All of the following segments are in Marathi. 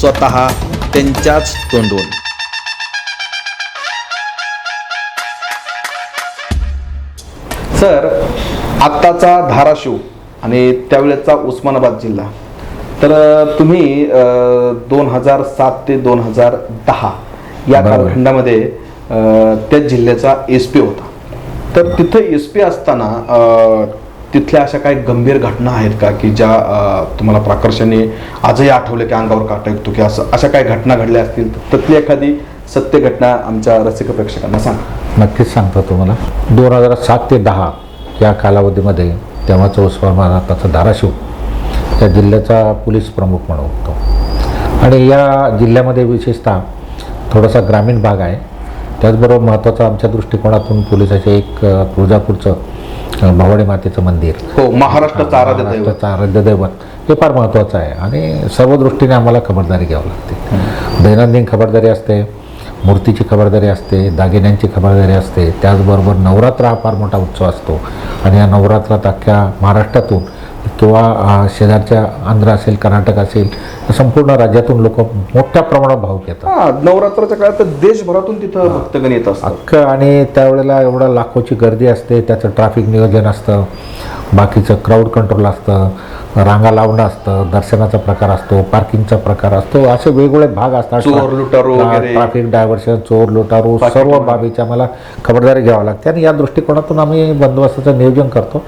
स्वतः त्यांच्याच तोंडून. सर आत्ताचा धाराशिव आणि त्यावेळेचा उस्मानाबाद जिल्हा. तर तुम्ही दोन हजार सात ते दोन हजार दहा या. कालखंडामध्ये त्या जिल्ह्याचा एस पी होता. तर तिथं एस पी असताना तिथल्या अशा काही गंभीर घटना आहेत का की ज्या तुम्हाला प्राकर्षाने आजही आठवले की अंगावर काटा येतो की असं अशा काही घटना घडल्या असतील तर त्यातली एखादी सत्य घटना आमच्या रसिक प्रेक्षकांना सांग. नक्कीच सांगतो तुम्हाला. दोन हजार सात ते दहा या कालावधीमध्ये तेव्हाचं उस्मानाबादचा धाराशिव त्या जिल्ह्याचा पोलीस प्रमुख म्हणून होतो. आणि या जिल्ह्यामध्ये विशेषतः थोडासा ग्रामीण भाग आहे. त्याचबरोबर महत्त्वाचा आमच्या दृष्टिकोनातून पोलिसाचे एक तुळजापूरचं अ, भवानी मातेचं मंदिर. हो महाराष्ट्राचा आराध्य दैवत. आराध्य दैवत. हे फार महत्त्वाचं आहे. आणि सर्व दृष्टीने आम्हाला खबरदारी घ्यावी लागते. दैनंदिन खबरदारी असते मूर्तीची खबरदारी असते दागिन्यांची खबरदारी असते. त्याचबरोबर नवरात्र हा फार मोठा उत्सव असतो. आणि या नवरात्रात अख्ख्या महाराष्ट्रातून किंवा शेजारच्या आंध्र असेल कर्नाटक असेल संपूर्ण राज्यातून लोक मोठ्या प्रमाणात भाऊक येतात. हा नवरात्राच्या काळात तर देशभरातून तिथं भक्तगण येत असतात. आणि त्यावेळेला एवढं लाखोची गर्दी असते त्याचं ट्रॅफिक नियोजन असतं. बाकीचं क्राऊड कंट्रोल असतं रांगा लावणं असतं दर्शनाचा प्रकार असतो पार्किंगचा प्रकार असतो असे वेगवेगळे भाग असतात चोर, लुटारू. ट्रॅफिक डायव्हर्शन चोर लुटारू सर्व मार. बाबीची आम्हाला खबरदारी घ्यावी लागते आणि या दृष्टिकोनातून आम्ही बंदोबस्ताचं नियोजन करतो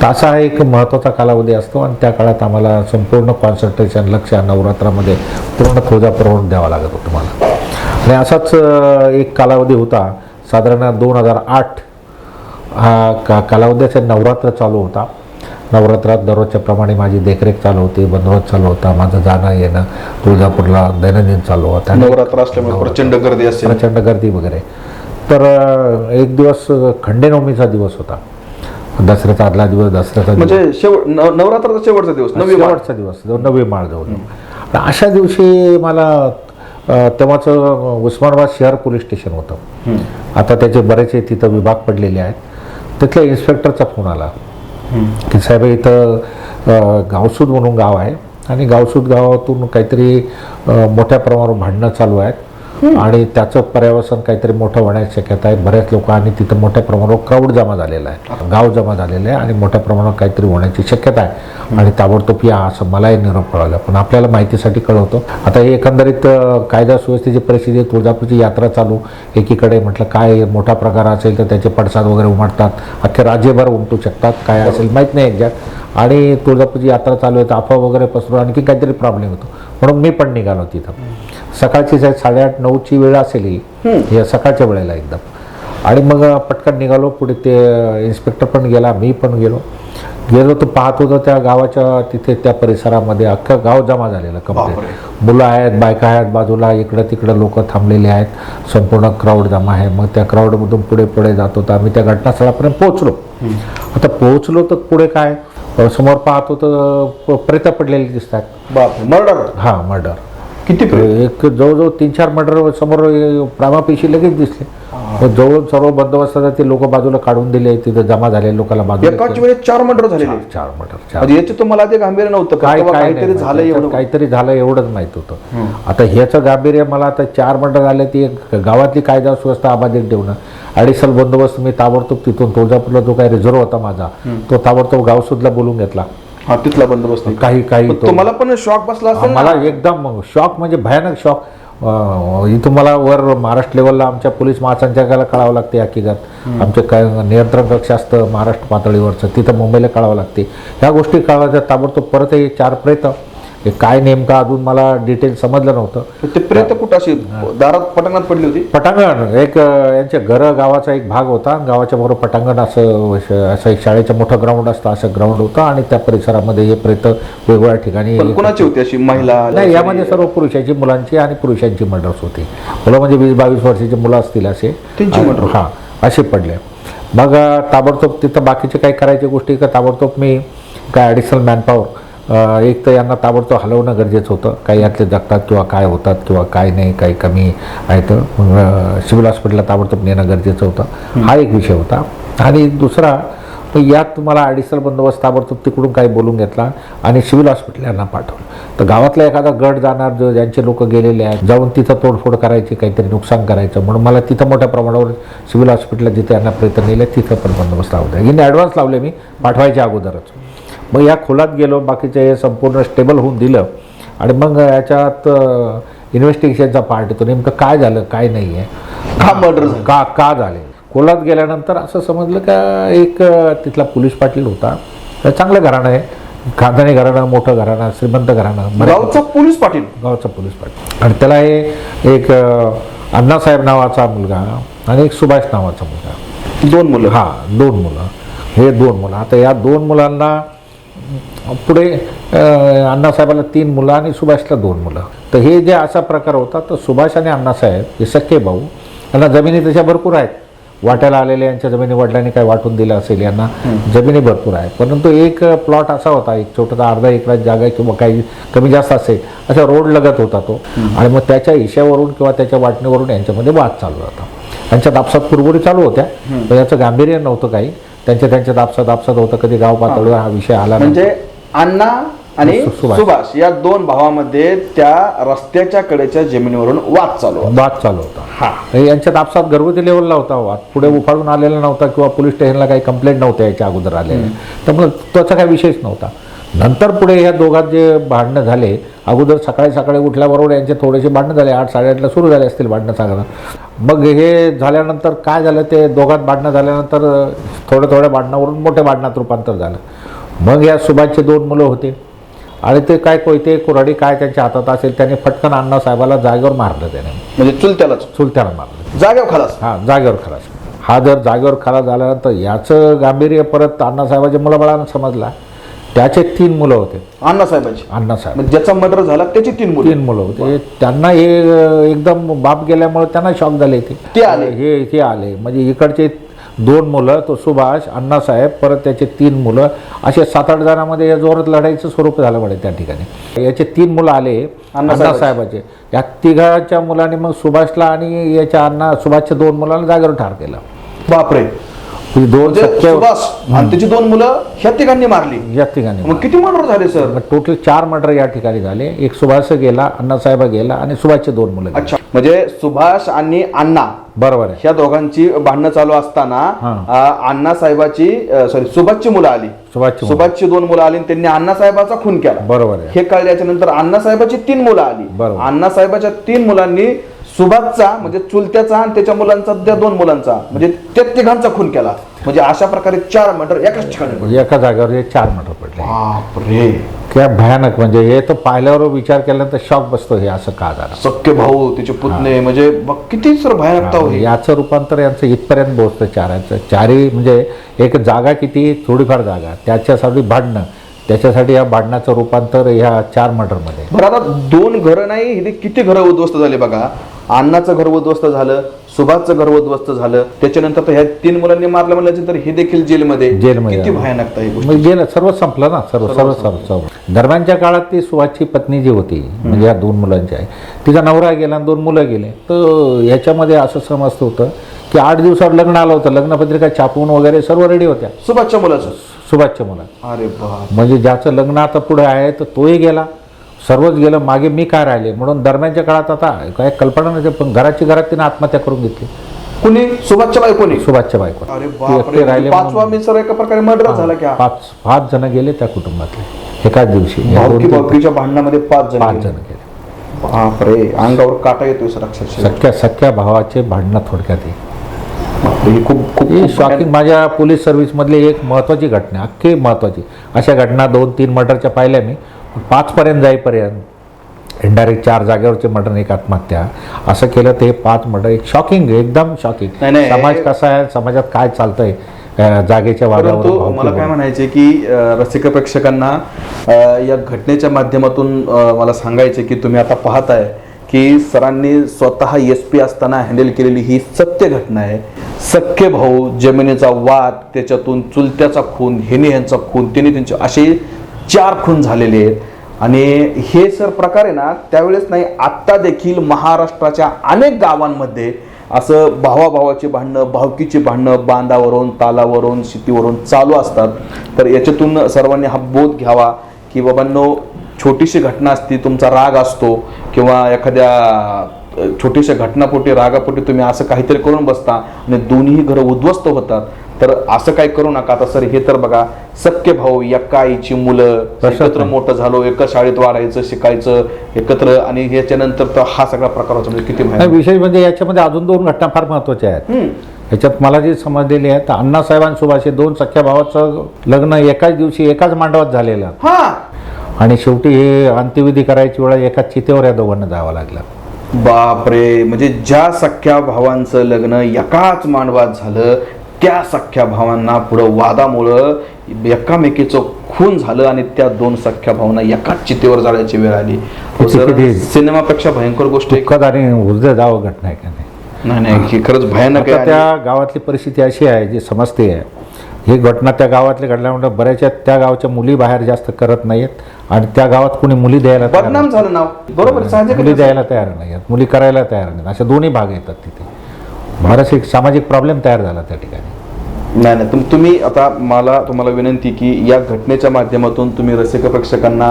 तर असा हा एक महत्त्वाचा कालावधी असतो आणि त्या काळात आम्हाला संपूर्ण कॉन्सन्ट्रेशन लक्ष नवरात्रामध्ये पूर्ण तुळजापूरवरून द्यावा लागत होतं मला आणि असाच एक कालावधी होता साधारण दोन हजार आठ हा का कालावधीचा नवरात्र चालू होता. नवरात्रात दररोजच्या प्रमाणे माझी देखरेख चालू होती बंदोबस्त चालू होता माझं जाणं येणं तुळजापूरला दैनंदिन चालू होतं. नवरात्र असल्यामुळे प्रचंड गर्दी असेल. प्रचंड गर्दी वगैरे. तर एक दिवस खंडेनवमीचा दिवस होता. दसऱ्याचा आदला दिवस दसऱ्याचा म्हणजे शेवट नवरात्राचा शेवटचा दिवस नवी. शेवटचा दिवस नवी माळ जाऊन अशा दिवशी मला तेव्हाचं उस्मानाबाद शहर पोलीस स्टेशन होतं. आता त्याचे बरेचसे तिथं विभाग पडलेले आहेत. तिथल्या इन्स्पेक्टरचा फोन आला. की साहेब इथं गावसूद म्हणून गाव आहे आणि गावसूद गावातून काहीतरी मोठ्या प्रमाणावर भांडणं चालू आहेत. आणि त्याचं पर्यावसन काहीतरी मोठं होण्याची शक्यता आहे. बऱ्याच लोक आणि तिथं मोठ्या प्रमाणावर क्राऊड जमा झालेला आहे. गाव जमा झालेलं आहे आणि मोठ्या प्रमाणावर काहीतरी होण्याची शक्यता आहे. आणि ताबडतोब या असं मलाही निरोप कळवला पण आपल्याला माहितीसाठी कळवतो. आता हे एकंदरीत कायदा सुव्यवस्थेची परिस्थिती तुळजापूरची यात्रा चालू. एकीकडे म्हटलं काय मोठा प्रकार असेल तर त्याचे पडसाद वगैरे उमटतात. अख्खे राज्यभर उमटू शकतात. काय असेल माहीत नाही एक्झॅक्ट. आणि तुळजापूरची यात्रा चालू आहे तर अफवा वगैरे पसरून आणखी काहीतरी प्रॉब्लेम होतो म्हणून मी पण निघालो तिथं. सकाळची साडेआठ नऊची वेळ असेल ही या सकाळच्या वेळेला एकदम. आणि मग पटकन निघालो पुढे ते इन्स्पेक्टर पण गेला मी पण गेलो. गेलो तर पाहत होतो त्या गावाच्या तिथे त्या परिसरामध्ये अख्खं गाव जमा झालेलं कंप्लीट बापरे. मुलं आहेत बायका आहेत बाजूला इकडं तिकडं लोक थांबलेले आहेत. संपूर्ण क्राऊड जमा आहे. मग त्या क्राऊडमधून पुढे पुढे जात होतो. आम्ही त्या घटनास्थळापर्यंत पोहोचलो. आता पोहोचलो तर पुढे काय? समोर पाहत होतं प्रेत पडलेली दिसतात. मर्डर हा मर्डर किती एक जवळजवळ तीन चार मर्डर समोर प्रामापेशी लगेच दिसले. मग जवळ सर्व बंदोबस्ताचा ते लोक बाजूला काढून दिले तिथे जमा झाले लोकांना बाजूला एकाच वेळेस चार मर्डर झालेले. चार- चार म्हणजे याचे तुम्हाला ते गांभीर्य नव्हतं? काय काहीतरी झालं. एवढं. काहीतरी झालं एवढंच माहीत होतं. आता ह्याचं गांभीर्य मला आता चार मर्डर झाले ती गावातली कायदा सुव्यवस्था अबाधित ठेवणं. ॲडिशनल बंदोबस्त मी ताबडतोब तिथून तुळजापूरला जो काही रिझर्व होता माझा तो ताबडतोब गावसुदला बोलून घेतला. हा तिथला बंदोबस्त नाही. काही काही पण तो- तुम्हाला पण शॉक बसला असेल ना? मला एकदम शॉक म्हणजे भयानक शॉक. अं, इथून मला वर महाराष्ट्र लेवलला आमच्या पोलीस महासंचालकाला कळावं लागते हकीकत. आमचे काय नियंत्रण कक्ष असतं महाराष्ट्र पातळीवरचं तिथं मुंबईला कळावं लागते. ह्या गोष्टी कळवायच्या ताबडतोब परत हे चार प्रेत हे काय नेमकं अजून मला डिटेल समजलं नव्हतं. ते प्रेत कुठं अशी दारात पटांगणात पडली होती? पटांगण एक यांच्या घर गावाचा एक भाग होता. गावाच्या बरोबर पटांगण असं असं एक शाळेचं मोठं ग्राउंड असतं असं ग्राउंड होतं आणि त्या परिसरामध्ये हे प्रेत वेगवेगळ्या ठिकाणी कुणाची होती अशी? महिला नाही यामध्ये सर्व पुरुषाची मुलांची आणि पुरुषांची मर्डर्स होती. मुलं म्हणजे वीस बावीस वर्षाची मुलं असतील असे. त्यांची murder? हां असे पडले. मग ताबडतोब तिथं बाकीचे काही करायच्या गोष्टी का? ताबडतोब मी काय ॲडिशनल मॅनपॉवर एक तर यांना ताबडतोब हलवणं गरजेचं होतं. काही यातले जगतात किंवा काय होतात किंवा काय नाही काही कमी आहेत. मग अ, सिव्हिल हॉस्पिटलला ताबडतोब नेणं गरजेचं होतं. हा. एक विषय होता. आणि दुसरा मग यात मला ॲडिशनल बंदोबस्त ताबडतोब तिकडून काही बोलून घेतला आणि सिव्हिल हॉस्पिटल यांना पाठवलं. तर गावातला एखादा गट जाणार जो ज्यांचे लोक गेलेले आहेत जाऊन तिथं तोडफोड करायची काहीतरी नुकसान करायचं म्हणून मला तिथं मोठ्या प्रमाणावर सिव्हिल हॉस्पिटलला जिथे यांना प्रेत नेले तिथं पण बंदोबस्त लावला. हिने ॲडव्हान्स लावले मी पाठवायच्या अगोदरच. मग या खोलात गेलो बाकीचे हे संपूर्ण स्टेबल होऊन दिलं. आणि मग याच्यात इन्व्हेस्टिगेशनचा पार्ट येतो. नेमकं काय झालं काय नाही आहे का मर्डर का का झाले? कोलात गेल्यानंतर असं समजलं का एक तिथला पोलीस पाटील होता. चांगलं घराणं आहे. खानदानी घराणं मोठं घराणं श्रीमंत घराणं गावचा पोलीस पाटील. गावचा पोलीस पाटील. आणि त्याला हे एक अण्णासाहेब नावाचा मुलगा आणि एक सुभाष नावाचा मुलगा. दोन मुलं. हा दोन मुलं. हे दोन मुलं. आता या दोन मुलांना पुढे अण्णासाहेबाला तीन मुलं आणि सुभाषला दोन मुलं. तर हे जे असा प्रकार होता तर सुभाष आणि अण्णासाहेब हे सख्खे भाऊ यांना जमिनी तशा भरपूर आहेत. वाट्याला आलेल्या यांच्या जमिनी वडिलांनी काय वाटून दिलं असेल यांना जमिनी भरपूर आहे परंतु एक प्लॉट असा होता एक छोटासा अर्धा एकरात जागा किंवा काही कमी जास्त असेल असा रोड लगत होता तो. आणि मग त्याच्या हिश्यावरून किंवा त्याच्या वाटणीवरून यांच्यामध्ये वाद चालू होता. त्यांच्या दापसात कुरबुरी चालू होत्या. पण याचं गांभीर्य नव्हतं काही. त्यांच्या त्यांच्या दापसात दापसात होतं कधी गाव पातळीवर हा विषय आला. म्हणजे अण्णा आणि सुभाष. सुभाष या दोन भावामध्ये त्या रस्त्याच्या कडेच्या जमिनीवरून वाद चालू होता. वाद चालू होता हा हे यांच्या दापसात घरगुती लेवलला होता वाद पुढे उफाळून आलेला नव्हता किंवा पोलीस स्टेशनला काही कंप्लेंट नव्हत्या याच्या अगोदर आलेल्या त्यामुळे त्याचा काही विषयच नव्हता नंतर पुढे ह्या दोघात जे भांडणं झाले अगोदर सकाळी सकाळी उठल्याबरोबर यांचे थोडेसे भांडणं झाले आठ साडेआठला सुरू झाले असतील भांडणं सगळं मग हे झाल्यानंतर काय झालं? ते दोघात भांडणं झाल्यानंतर थोड्या थोड्या भांडणावरून मोठ्या भांडणात रूपांतर झालं. मग या सुभाषचे दोन मुलं होते. आणि ते काय कोयते कुऱ्हाडी काय त्यांच्या हातात असेल त्याने फटकन अण्णासाहेबाला जागेवर मारलं त्याने. म्हणजे चुलत्यालाच? चुलत्याला मारलं. जाग्यावर खलास? हा जागेवर खलास. हा जर जागेवर खलास झाल्यानंतर याचं गांभीर्य परत अण्णासाहेबाच्या मुलाबाळांना समजला त्याचे तीन मुलं होते. अण्णासाहेबांची. अण्णासाहेब. म्हणजे ज्याचा मर्डर झाला त्याची तीन मुलं. तीन मुलं होते. त्यांना हे एकदम बाप गेल्यामुळे त्यांना शॉक झाले ते. ते आले. हे हे आले. म्हणजे इकडचे दोन मुलं तो सुभाष अण्णासाहेब परत त्याचे तीन मुलं असे सात आठ जणांमध्ये या जोरात लढाईचं स्वरूप झालं म्हणे त्या ठिकाणी. याचे तीन मुलं आले अण्णासाहेबाचे. अण्णासाहेबाचे. या तिघाच्या मुलांनी मग सुभाषला आणि याच्या अण्णा सुभाषच्या दोन मुलांना जागेवर ठार केलं. बापरे. ही दोन म्हणजे सुभाष आणि त्याची दोन मुलं ह्या तिघांनी मारली. या तिघांनी मग किती मर्डर झाले सर? टोटल चार मर्डर या ठिकाणी झाले. एक सुभाष गेला अण्णासाहेब गेला आणि सुभाषचे दोन मुलं गेली. अच्छा. म्हणजे सुभाष आणि अण्णा बरोबर आहे. ह्या दोघांची भांडणं चालू असताना हा. अं, अण्णासाहेबाची सॉरी सुभाषची मुलं आली. सुभाषची मुलं. सुभाषची दोन मुलं आली आणि त्यांनी अण्णासाहेबाचा खून केला. बरोबर आहे. हे कळल्याच्या नंतर अण्णासाहेबाची तीन मुलं आली. बरोबर. अण्णासाहेबाच्या तीन मुलांनी सुभाषचा म्हणजे चुलत्याचा आणि त्याच्या मुलांचा त्या दोन मुलांचा म्हणजे त्या तिघांचा खून केला. म्हणजे अशा प्रकारे चार मर्डर एकाच ठिकाणी म्हणजे एका जागेवर हे चार मर्डर पडले. बापरे. क्या भयानक म्हणजे हे तर पाहिल्यावर विचार केल्यानंतर शॉक बसतो हे असं का झालं? सख्खे भाऊ त्याचे पुतणे म्हणजे बघ, किती सर भयानकता होती. याचं रूपांतर यांचं इथपर्यंत पोहोचतं चाराचं चारही म्हणजे एक जागा किती थोडीफार जागा. त्याच्यासाठी भांडणं. त्याच्यासाठी या भांडणाचं रूपांतर ह्या चार मर्डरमध्ये. बरं आता दोन घरं नाही हे किती घरं उद्ध्वस्त झाले बघा. अण्णाचं घर उद्ध्वस्त झालं सुभाषचं घर उद्ध्वस्त झालं त्याच्यानंतर तर ह्या तीन मुलांनी मारलं म्हणल्यानंतर हे देखील जेलमध्ये. जेलमध्ये किती. भयानकता ही गोष्ट. मग गेलं सर्व संपलं ना सर्व सर्व सर्व सर्व दरम्यानच्या काळात ती सुवाची पत्नी जी होती म्हणजे या दोन मुलांची आहे तिचा नवरा गेला आणि दोन मुलं गेले. तर याच्यामध्ये असं समजतं होतं की आठ दिवसावर लग्न आलं होतं. लग्नपत्रिका छापून वगैरे सर्व रेडी होत्या. सुभाषच्या मुलाचं. सुभाषच्या मुलात अरे बाप. म्हणजे ज्याचं लग्न आता पुढे आहे तर तोही गेला. सर्वच गेलं मागे मी काय राहिले? म्हणून दरम्यानच्या काळात आता काय कल्पना नाही पण घराची घरात तिने आत्महत्या करून घेतली. कुणी? सुभाषच्या बायकोनी? सुभाषच्या बायको अरे एकटी राहिले पाचवा म्हणून. मी सर एका प्रकारे मर्डर झाला की हा? पाच पाच जण गेले त्या कुटुंबातले. एकाच दिवशी. या दोन- भांडणामध्ये पाच जण पाच. जण गेले. बापरे अंगावर काटा येतोय सर अक्षरशः. सख्या सख्या भावाचे भांडणं थोडक्यात ही. बापरे, ही खूप खूप ही खूप शॉकिंग माझ्या पोलीस सर्व्हिसमधली एक महत्त्वाची घटना अख्खी महत्त्वाची अशा घटना दोन तीन मर्डरच्या पाहिल्या मी. पाचपर्यंत जाईपर्यंत इनडायरेक्ट चार जागेवरचे मर्डर एक आत्महत्या असं केलं ते पाच मर्डर एक शॉकिंग एकदम शॉकिंग. समाज कसा आहे समाजात काय चालतंय जागेच्या वादावर मला काय. म्हणायचे की रसिक प्रेक्षकांना या घटनेच्या माध्यमातून मला सांगायचे की तुम्ही आता पाहताय की सरांनी स्वतः एस पी असताना हँडल केलेली ही सत्य घटना आहे सख्खे भाऊ जमिनीचा वाद त्याच्यातून चुलत्याचा खून हेने यांचा खून तिने त्यांचे असे चार खून झालेले आहेत. आणि हे सर प्रकार आहे ना त्यावेळेस नाही आत्ता देखील महाराष्ट्राच्या अनेक गावांमध्ये असं भावाभावाची भांडणं भावकीची भांडणं बांधावरून तालावरून शेतीवरून चालू असतात. तर याच्यातून सर्वांनी हा बोध घ्यावा की बाबांनो छोटीशी घटना असती तुमचा राग असतो किंवा एखाद्या छोटीशा घटनापोटी रागापोटी तुम्ही असं काहीतरी करून बसता आणि दोन्ही घरं उद्ध्वस्त होतात. तर असं काय करू नका. आता सर हे तर बघा सख्खे भाऊ एका आईची मुलं एकत्र. मोठं झालो एका शाळेत वाढायचं शिकायचं एकत्र आणि ह्याच्यानंतर तर हा सगळा प्रकार होता. म्हणजे किती. विशेष म्हणजे याच्यामध्ये अजून दोन घटना फार महत्त्वाच्या आहेत. हम्म. याच्यात मला जी समजलेली आहे तर अण्णासाहेब आणि सुभाष हे दोन सख्या भावाचं लग्न एकाच दिवशी एकाच मांडवात झालेलं. आणि शेवटी हे अंत्यविधी करायची वेळा एकाच चितेवर या दोघांना जावं लागलं. बापरे. म्हणजे ज्या सख्या भावांचं लग्न एकाच मांडवात झालं त्या सख्या भावांना पुढं वादामुळं एकामेकीचं खून झालं आणि त्या दोन सख्या भावांना एकाच चितेवर जाण्याची वेळ आली. सिनेमापेक्षा भयंकर गोष्ट आणि जावं घटना आहे का नाही? नाही खरंच भयानक त्या गावातली परिस्थिती अशी आहे जी समजते आहे. ही घटना त्या गावातली घडल्यामुळे बऱ्याचशा त्या गावच्या मुली बाहेर जास्त करत नाहीत आणि त्या गावात कुणी मुली द्यायला बदनाम झालं नाव. बरोबर मुली. द्यायला तयार नाही आहेत मुली करायला तयार नाहीत असे दोन्ही भाग येतात तिथे. बराच एक सामाजिक प्रॉब्लेम तयार झाला त्या ठिकाणी. नाही नाही. तुम- तुम्ही आता मला तुम्हाला विनंती की या घटनेच्या माध्यमातून तुम्ही रसिक प्रेक्षकांना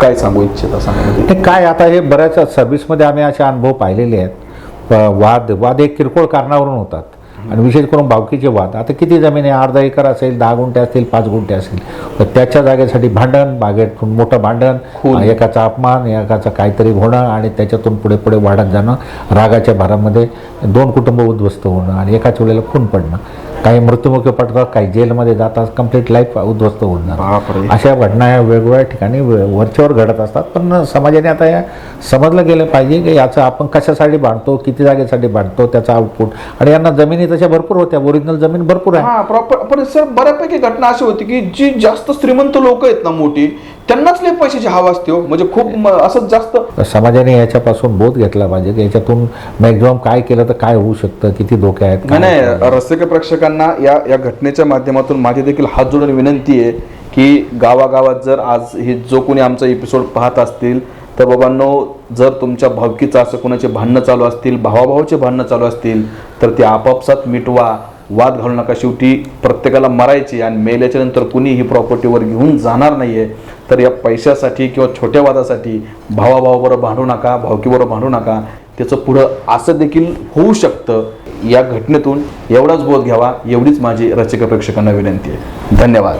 काय सांगू इच्छिता सांगा ते काय आता हे बऱ्याच सर्व्हिसमध्ये आम्ही असे अनुभव पाहिलेले आहेत. वाद वाद एक किरकोळ कारणावरून होतात. आणि विशेष करून भावकीचे वाद. आता किती जमीन आहे अर्धा एकर असेल दहा गुंठे असतील पाच गुंठे असतील तर त्याच्या जागेसाठी भांडण बागेत मोठं भांडण. एकाचा अपमान एकाचा काहीतरी होणं आणि त्याच्यातून पुढे पुढे वाढत जाणं रागाच्या भारामध्ये दोन कुटुंब उद्ध्वस्त होणं आणि एकाच वेळेला खून पडणं. काही मृत्युमुखी पडतात काही जेलमध्ये जातात कंप्लीट लाईफ उद्ध्वस्त होऊन बापरे. अशा घटना या वेगवेगळ्या ठिकाणी वरच्यावर घडत असतात. पण समाजाने आता या समजलं गेलं पाहिजे की याचं आपण कशासाठी बांधतो किती जागेसाठी बांधतो त्याचा आउटपुट आणि यांना जमिनी तशा भरपूर होत्या ओरिजिनल जमीन भरपूर आहे. हा प्रॉपर पण सर बऱ्यापैकी घटना अशी होती की जी जास्त श्रीमंत लोक आहेत ना मोठी त्यांनाच लय पैशाची हवा असते हो. म्हणजे खूप म- असं जास्त. समाजाने याच्यापासून बोध घेतला पाहिजे की याच्यातून मॅक्झिमम काय केलं तर काय होऊ शकतं किती धोके आहेत नाही. रसिक प्रेक्षकांना या या घटनेच्या माध्यमातून माझी देखील हात जोडून विनंती आहे की गावागावात जर आज हे जो कोणी आमचा एपिसोड पाहत असतील तर बाबांनो जर तुमच्या भावकीचं असं कोणाचे भांडणं चालू असतील भावाभावाचे भांडणं चालू असतील तर ते आपापसात मिटवा वाद घालू नका. शेवटी प्रत्येकाला मरायची आणि मेल्याच्या नंतर कुणी ही प्रॉपर्टीवर घेऊन जाणार नाही आहे तर या पैशासाठी किंवा छोट्या वादासाठी भावाभावाबरोबर भांडू नका भावकीबरोबर भांडू नका. त्याचं पुढं असं देखील होऊ शकतं या घटनेतून एवढाच बोध घ्यावा एवढीच माझी रसिक प्रेक्षकांना विनंती आहे. धन्यवाद.